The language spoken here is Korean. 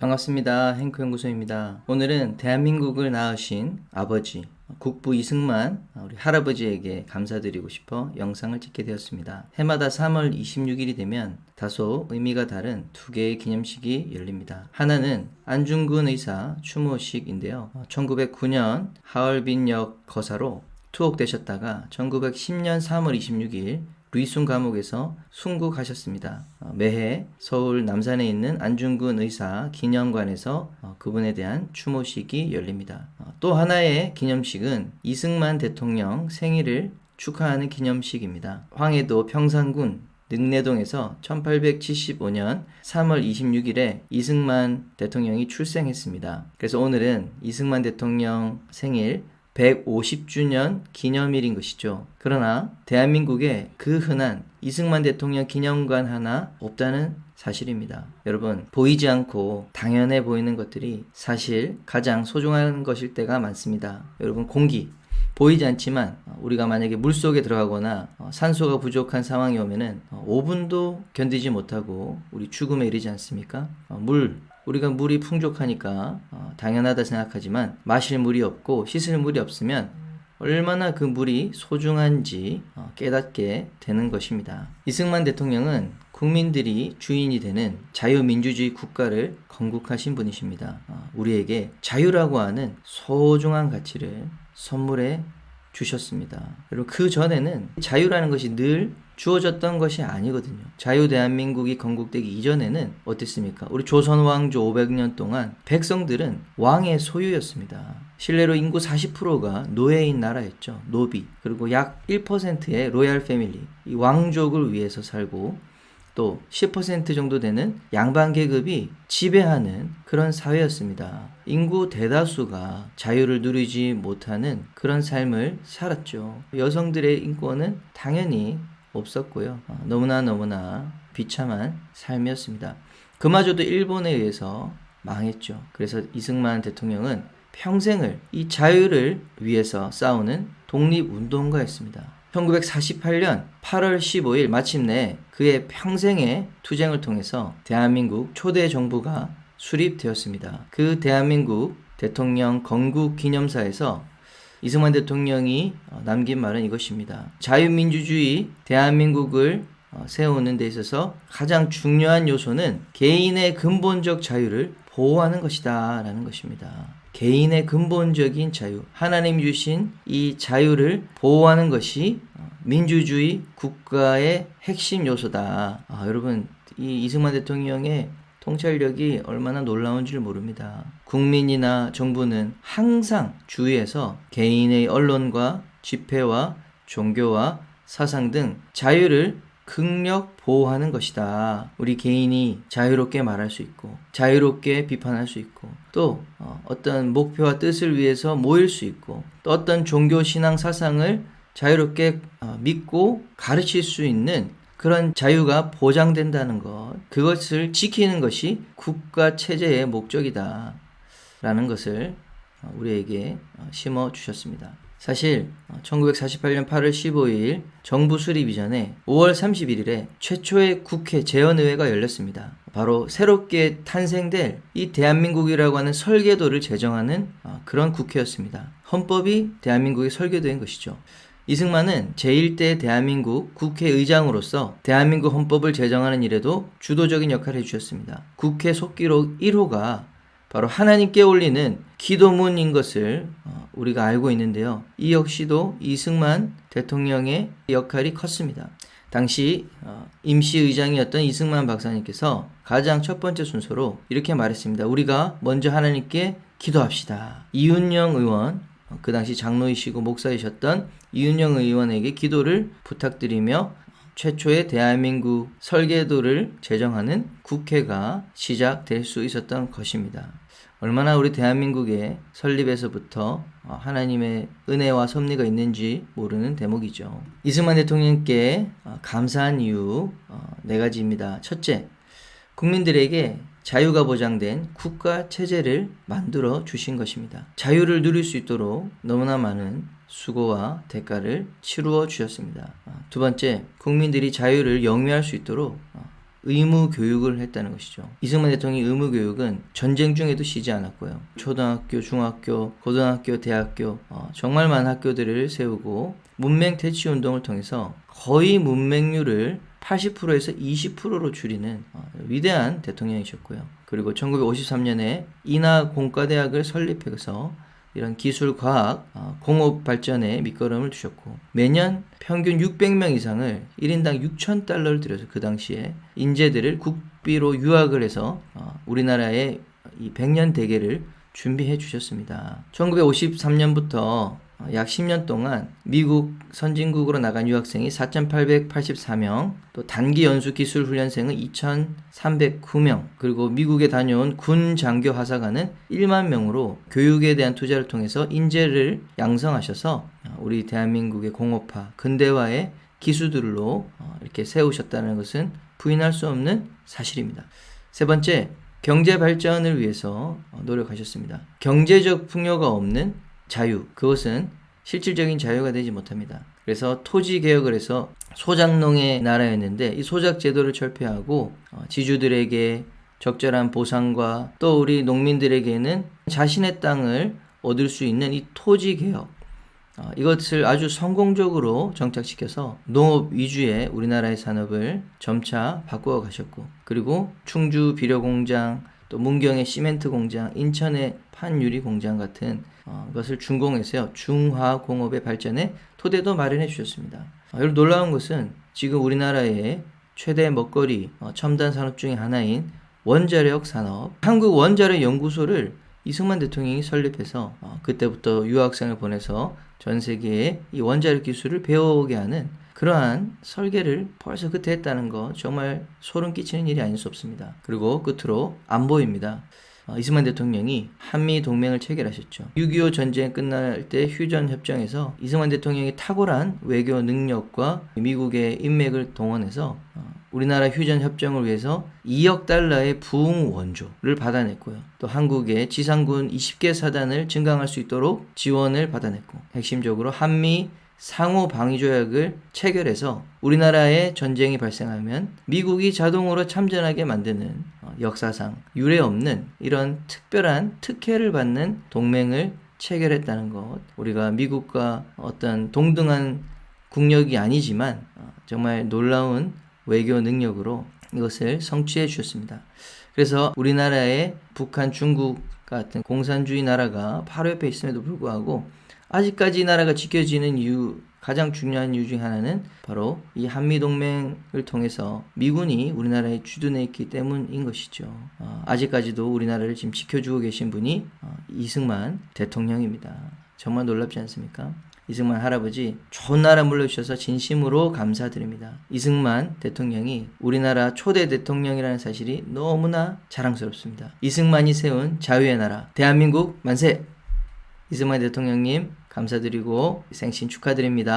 반갑습니다. 행크 연구소입니다. 오늘은 대한민국을 낳으신 아버지 국부 이승만 우리 할아버지에게 감사드리고 싶어 영상을 찍게 되었습니다. 해마다 3월 26일이 되면 다소 의미가 다른 두 개의 기념식이 열립니다. 하나는 안중근 의사 추모식인데요. 1909년 하얼빈역 거사로 투옥되셨다가 1910년 3월 26일 루이순 감옥에서 순국하셨습니다. 어, 매해 서울 남산에 있는 안중근 의사 기념관에서 어, 그분에 대한 추모식이 열립니다. 어, 또 하나의 기념식은 이승만 대통령 생일을 축하하는 기념식입니다. 황해도 평산군 능내동에서 1875년 3월 26일에 이승만 대통령이 출생했습니다. 그래서 오늘은 이승만 대통령 생일 150주년 기념일인 것이죠. 그러나 대한민국에 그 흔한 이승만 대통령 기념관 하나 없다는 사실입니다. 여러분, 보이지 않고 당연해 보이는 것들이 사실 가장 소중한 것일 때가 많습니다. 여러분, 공기. 보이지 않지만 우리가 만약에 물 속에 들어가거나 산소가 부족한 상황이 오면은 5분도 견디지 못하고 우리 죽음에 이르지 않습니까? 물, 우리가 물이 풍족하니까 어, 당연하다 생각하지만 마실 물이 없고 씻을 물이 없으면 얼마나 그 물이 소중한지 어, 깨닫게 되는 것입니다. 이승만 대통령은 국민들이 주인이 되는 자유민주주의 국가를 건국하신 분이십니다. 어, 우리에게 자유라고 하는 소중한 가치를 선물해 주셨습니다. 그리고 그 전에는 자유라는 것이 늘 주어졌던 것이 아니거든요. 자유 대한민국이 건국되기 이전에는 어땠습니까? 우리 조선 왕조 500년 동안 백성들은 왕의 소유였습니다. 실내로 인구 40%가 노예인 나라였죠. 노비. 그리고 약 1%의 로얄 패밀리. 이 왕족을 위해서 살고 또 10% 정도 되는 양반 계급이 지배하는 그런 사회였습니다. 인구 대다수가 자유를 누리지 못하는 그런 삶을 살았죠. 여성들의 인권은 당연히 없었고요. 어, 너무나 너무나 비참한 삶이었습니다. 그마저도 일본에 의해서 망했죠. 그래서 이승만 대통령은 평생을 이 자유를 위해서 싸우는 독립운동가였습니다. 1948년 8월 15일 마침내 그의 평생의 투쟁을 통해서 대한민국 초대 정부가 수립되었습니다. 그 대한민국 대통령 건국 기념사에서 이승만 대통령이 어, 남긴 말은 이것입니다. 자유민주주의 대한민국을 어, 세우는 데 있어서 가장 중요한 요소는 개인의 근본적 자유를 보호하는 것이다. 라는 것입니다. 개인의 근본적인 자유, 하나님 주신 이 자유를 보호하는 것이 민주주의 국가의 핵심 요소다. 아, 여러분, 이 이승만 대통령의 통찰력이 얼마나 놀라운지를 모릅니다. 국민이나 정부는 항상 주위에서 개인의 언론과 집회와 종교와 사상 등 자유를 극력 보호하는 것이다. 우리 개인이 자유롭게 말할 수 있고, 자유롭게 비판할 수 있고, 또 어, 어떤 목표와 뜻을 위해서 모일 수 있고, 또 어떤 종교 신앙 사상을 자유롭게 어, 믿고 가르칠 수 있는 그런 자유가 보장된다는 것, 그것을 지키는 것이 국가 체제의 목적이다. 라는 것을 어, 우리에게 심어 주셨습니다. 사실 1948년 8월 15일 정부 수립 이전에 5월 31일에 최초의 국회 재헌의회가 열렸습니다. 바로 새롭게 탄생될 이 대한민국이라고 하는 설계도를 제정하는 어, 그런 국회였습니다. 헌법이 대한민국의 설계도인 것이죠. 이승만은 제1대 대한민국 국회의장으로서 대한민국 헌법을 제정하는 일에도 주도적인 역할을 해주셨습니다. 국회 속기록 1호가 바로 하나님께 올리는 기도문인 것을 어, 우리가 알고 있는데요. 이 역시도 이승만 대통령의 역할이 컸습니다. 당시 어, 임시의장이었던 이승만 박사님께서 가장 첫 번째 순서로 이렇게 말했습니다. 우리가 먼저 하나님께 기도합시다. 이윤영 의원, 어, 그 당시 장로이시고 목사이셨던 이윤영 의원에게 기도를 부탁드리며 최초의 대한민국 설계도를 제정하는 국회가 시작될 수 있었던 것입니다. 얼마나 우리 대한민국의 설립에서부터 어, 하나님의 은혜와 섭리가 있는지 모르는 대목이죠. 이승만 대통령께 어, 감사한 이유 어, 네 가지입니다. 첫째, 국민들에게 자유가 보장된 국가 체제를 만들어 주신 것입니다. 자유를 누릴 수 있도록 너무나 많은 수고와 대가를 치루어 주셨습니다. 두 번째, 국민들이 자유를 영위할 수 있도록 의무 교육을 했다는 것이죠. 이승만 대통령의 의무 교육은 전쟁 중에도 쉬지 않았고요. 초등학교, 중학교, 고등학교, 대학교 어, 정말 많은 학교들을 세우고 문맹 퇴치 운동을 통해서 거의 문맹률을 80%에서 20%로 줄이는 어, 위대한 대통령이셨고요. 그리고 1953년에 인하 공과대학을 설립해서 이런 기술, 과학, 어, 공업 발전에 밑거름을 두셨고 매년 평균 600명 이상을 1인당 6천 달러를 들여서 그 당시에 인재들을 국비로 유학을 해서 어, 우리나라의 이 100년 대계를 준비해 주셨습니다. 1953년부터 약 10년 동안 미국 선진국으로 나간 유학생이 4,884명, 또 단기 연수 기술 훈련생은 2,309명, 그리고 미국에 다녀온 군 장교 하사관은 1만 명으로 교육에 대한 투자를 통해서 인재를 양성하셔서 우리 대한민국의 공업화, 근대화의 기수들로 어, 이렇게 세우셨다는 것은 부인할 수 없는 사실입니다. 세 번째, 경제 발전을 위해서 어, 노력하셨습니다. 경제적 풍요가 없는 자유, 그것은 실질적인 자유가 되지 못합니다. 그래서 토지 개혁을 해서 소작농의 나라였는데 이 소작 제도를 철폐하고 어, 지주들에게 적절한 보상과 또 우리 농민들에게는 자신의 땅을 얻을 수 있는 이 토지 개혁 어, 이것을 아주 성공적으로 정착시켜서 농업 위주의 우리나라의 산업을 점차 바꾸어 가셨고 그리고 충주 비료 공장 또 문경의 시멘트 공장 인천의 판유리 공장 같은 어, 것을 준공해서요 중화 공업의 발전에 토대도 마련해 주셨습니다. 어, 여러분 놀라운 것은 지금 우리나라의 최대 먹거리 어, 첨단 산업 중의 하나인 원자력 산업 한국 원자력 연구소를 이승만 대통령이 설립해서 어, 그때부터 유학생을 보내서 전 세계에 이 원자력 기술을 배워오게 하는 그러한 설계를 벌써 그때 했다는 거 정말 소름 끼치는 일이 아닐 수 없습니다. 그리고 끝으로 안보입니다. 어, 이승만 대통령이 한미 동맹을 체결하셨죠. 6.25 전쟁 끝날 때 휴전 협정에서 이승만 대통령이 탁월한 외교 능력과 미국의 인맥을 동원해서 어, 우리나라 휴전 협정을 위해서 2억 달러의 부흥 원조를 받아냈고요. 또 한국의 지상군 20개 사단을 증강할 수 있도록 지원을 받아냈고 핵심적으로 한미 상호 방위 조약을 체결해서 우리나라에 전쟁이 발생하면 미국이 자동으로 참전하게 만드는 어, 역사상 유례 없는 이런 특별한 특혜를 받는 동맹을 체결했다는 것. 우리가 미국과 어떤 동등한 국력이 아니지만 어, 정말 놀라운 외교 능력으로 이것을 성취해 주셨습니다. 그래서 우리나라의 북한, 중국 같은 공산주의 나라가 바로 옆에 있음에도 불구하고 아직까지 이 나라가 지켜지는 이유 가장 중요한 이유 중 하나는 바로 이 한미 동맹을 통해서 미군이 우리나라에 주둔해 있기 때문인 것이죠. 어, 아직까지도 우리나라를 지금 지켜주고 계신 분이 어, 이승만 대통령입니다. 정말 놀랍지 않습니까? 이승만 할아버지 좋은 나라 물려주셔서 진심으로 감사드립니다. 이승만 대통령이 우리나라 초대 대통령이라는 사실이 너무나 자랑스럽습니다. 이승만이 세운 자유의 나라 대한민국 만세! 이승만 대통령님 감사드리고 생신 축하드립니다.